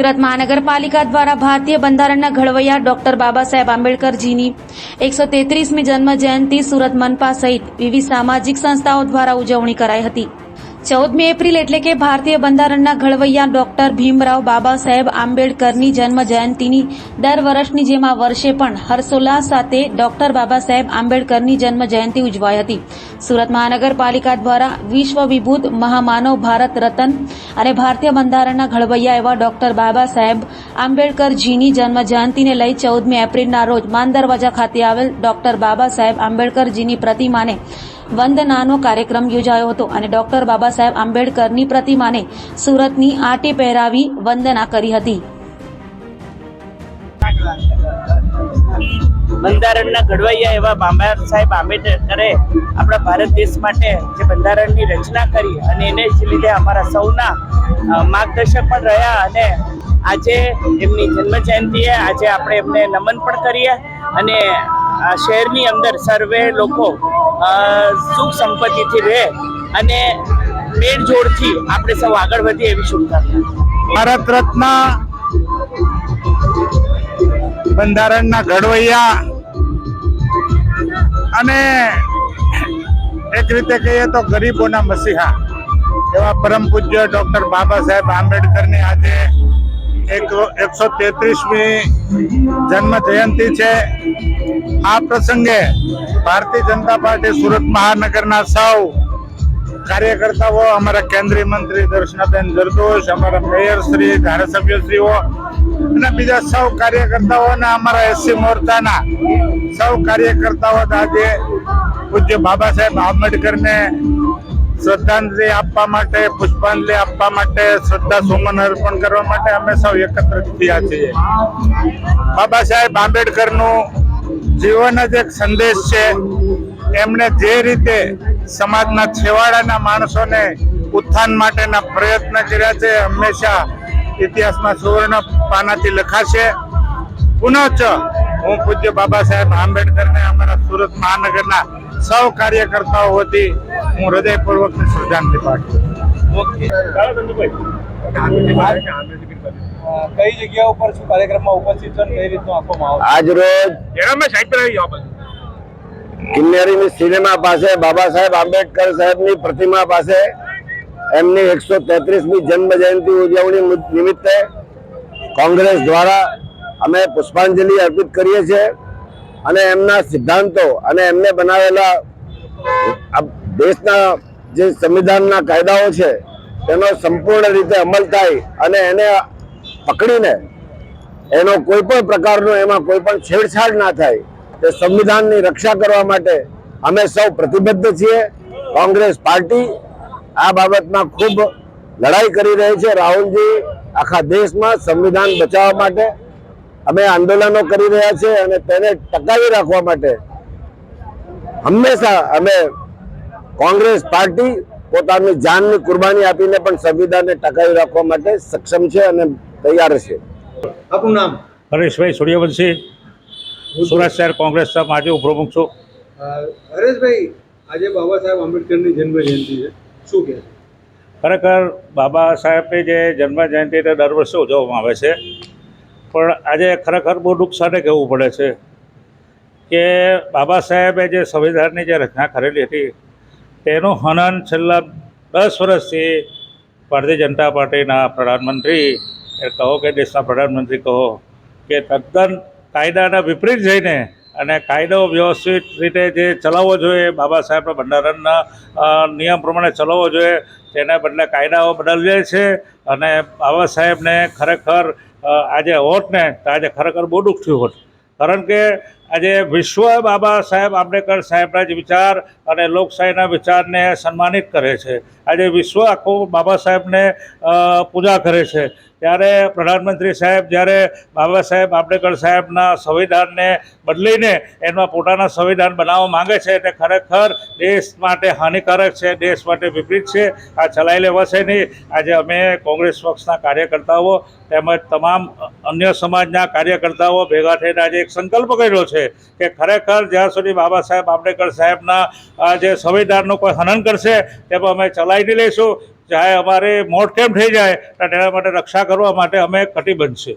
સુરત મહાનગરપાલિકા દ્વારા ભારતીય બંધારણના ઘડવૈયા ડોક્ટર બાબા સાહેબ આંબેડકરજીની એકસો તેત્રીસમી જન્મ જયંતિ સુરત મનપા સહિત વિવિધ સામાજિક સંસ્થાઓ દ્વારા ઉજવણી કરાઈ હતી. ચૌદમી એપ્રિલ એટલે કે ભારતીય બંધારણના ઘડવૈયા ડોક્ટર ભીમરાવ બાબા સાહેબ આંબેડકરની જન્મ જયંતિની દર વર્ષની જેમ આ વર્ષે પણ હર્ષોલ્લાસ સાથે ડોક્ટર બાબા સાહેબ આંબેડકરની જન્મ જયંતિ ઉજવાઈ હતી. સુરત મહાનગરપાલિકા દ્વારા વિશ્વ વિભૂત મહામાનવ ભારત રત્ન અને ભારતીય બંધારણના ઘડવૈયા એવા ડોક્ટર બાબા સાહેબ આંબેડકરજીની જન્મ જયંતિને લઈ ચૌદમી એપ્રિલના રોજ માન દરવાજા ખાતે આવેલ ડોક્ટર બાબા સાહેબ આંબેડકરજીની પ્રતિમાને વંદનાનો કાર્યક્રમ યોજાયો હતો અને ડોક્ટર બાબા સાહેબ આંબેડકરની પ્રતિમાને સુરતની આંટી પહેરાવી વંદના કરી હતી. બંધારણના ઘડવૈયા એવા બાબા સાહેબ આંબેડકરે આપણા ભારત દેશ માટે જે બંધારણની રચના કરી અને એને જ લીધે અમારા સૌના માર્ગદર્શક પણ રહ્યા અને આજે એમની જન્મ જયંતિએ આજે આપણે એમને નમન પણ કરીએ અને શહેરની અંદર સર્વે લોકો સુખ સંપત્તિથી રહે અને મેળ જોડથી આપણે સૌ આગળ વધીએ એવી શુભકામના. ભારત રત્ન, બંધારણના ઘડવૈયા અને એક રીતે કહીએ તો ગરીબોના મસીહા એવા પરમ પૂજ્ય ડોક્ટર બાબા સાહેબ આંબેડકરની આજે એકસો તેત્રીસમી જન્મ જયંતિ છે. આ પ્રસંગે ભારતીય જનતા પાર્ટી સુરત મહાનગરના સૌ કાર્યકર્તાઓ, અમારા કેન્દ્રીય મંત્રી દર્શનાબેન જરદોશ, અમારા મેયર શ્રી, ધારાસભ્યશ્રીઓ અને બીજા સૌ કાર્યકર્તાઓ અને અમારા એસસી મોરચાના સૌ કાર્યકર્તાઓ આજે પૂજ્ય બાબા સાહેબ આંબેડકરને શ્રદ્ધાંજલિ આપવા માટે, પુષ્પાંજલિ આપવા માટે, શ્રદ્ધા સુમન અર્પણ કરવા માટે અમે સૌ એકત્રિત થયા છીએ. બાબા સાહેબ આંબેડકરનું જીવન જ એક સંદેશ છે. એમણે જે રીતે સમાજના છેવાડાના માણસોને ઉત્થાન માટેના પ્રયત્ન કર્યા છે, હંમેશા ઇતિહાસમાં સુવર્ણ પાનાથી લખાશે. પુનઃ હું પૂજ્ય બાબા સાહેબ આંબેડકરને અમારા સુરત મહાનગરના સૌ કાર્યકર્તાઓ વતી હું હૃદયપૂર્વક શ્રદ્ધાંજલિ પાઠવું કઈ જગ્યા ઉપર શું કાર્યક્રમમાં ઉપસ્થિત છે કઈ રીતનું આપવામાં આવશે આજ રોજ કિન્નેરીની સિનેમા પાસે બાબા સાહેબ આંબેડકર સાહેબની પ્રતિમા પાસે એમની એકસો તેત્રીસમી જન્મ જયંતિ ઉજવણી નિમિત્તે કોંગ્રેસ દ્વારા અમે પુષ્પાંજલિ અર્પિત કરીએ છીએ અને એમના સિદ્ધાંતો અને એમને બનાવેલા દેશના જે સંવિધાનના કાયદાઓ છે, તેનો સંપૂર્ણ રીતે અમલ થાય અને એને પકડીને એનો કોઈ પણ પ્રકારનો એમાં કોઈ પણ છેડછાડ ના થાય, તે સંવિધાનની રક્ષા કરવા માટે અમે સૌ પ્રતિબદ્ધ છીએ. કોંગ્રેસ પાર્ટી આ બાબતમાં ખૂબ લડાઈ કરી રહી છે. રાહુલજી આખા દેશમાં સંવિધાન બચાવવા માટે અમે આંદોલનો કરી રહ્યા છીએ અને તેને ટકાવી રાખવા માટે હંમેશા અમે કોંગ્રેસ પાર્ટી પોતાની જાનની કુરબાની આપીને પણ સંવિધાનને ટકાવી રાખવા માટે સક્ષમ છે અને તૈયાર છે. આપનું નામ? હરેશભાઈ સૂર્યવંશી સુરત શહેર કોંગ્રેસના માજી ઉપપ્રમુખ છું. હરેશભાઈ આજે બાબા સાહેબ આંબેડકરની જન્મ જયંતિ છે. શું કહે? ખરેખર બાબા સાહેબની જે જન્મ જયંતિ તે દર વર્ષે ઉજવવામાં આવે છે. પણ આજે ખરેખર બહુ દુઃખ સાથે કહેવું પડે છે કે બાબા સાહેબે જે સંવિધાનની જે રચના કરેલી હતી તેનું હનન છેલ્લા દસ વર્ષથી ભારતીય જનતા પાર્ટીના પ્રધાનમંત્રી, એ કહો કે દેશના પ્રધાનમંત્રી કહો કે તદ્દન કાયદાના વિપરીત જઈને અને કાયદો વ્યવસ્થિત રીતે જે ચલાવવો જોઈએ, બાબા સાહેબના બંધારણના નિયમ પ્રમાણે ચલાવવો જોઈએ, તેના બદલે કાયદાઓ બદલે છે અને બાબા સાહેબને ખરેખર આજે હોત ને તો આજે ખરેખર બહુ દુઃખ થયું હોત. કારણ કે આજે વિશ્વ બાબા સાહેબ આંબેડકર સાહેબના જ વિચાર અને લોકશાહીના વિચારને સન્માનિત કરે છે. આજે વિશ્વ આખું બાબા સાહેબને પૂજા કરે છે. ત્યારે પ્રધાનમંત્રી સાહેબ જ્યારે બાબા સાહેબ આંબેડકર સાહેબના સંવિધાનને બદલીને એમાં પોતાના સંવિધાન બનાવવા માંગે છે, તે ખરેખર દેશ માટે હાનિકારક છે, દેશ માટે વિપરીત છે. આ ચલાવી લેવાશે નહીં. આજે અમે કોંગ્રેસ પક્ષના કાર્યકર્તાઓ તેમજ તમામ અન્ય સમાજના કાર્યકર્તાઓ ભેગા થઈને આજે એક સંકલ્પ કર્યો છે કે ખરેખર જ્યાં સુધી બાબા સાહેબ, આંબેડકર સાહેબના જે સંવિધાનનું કોઈ હનન કરશે તેમાં અમે ચલાવી નહીં લઈશું. ચાહે અમારે મોટ કેમ થઈ જાય, તેના માટે રક્ષા કરવા માટે અમે કટિબદ્ધ છે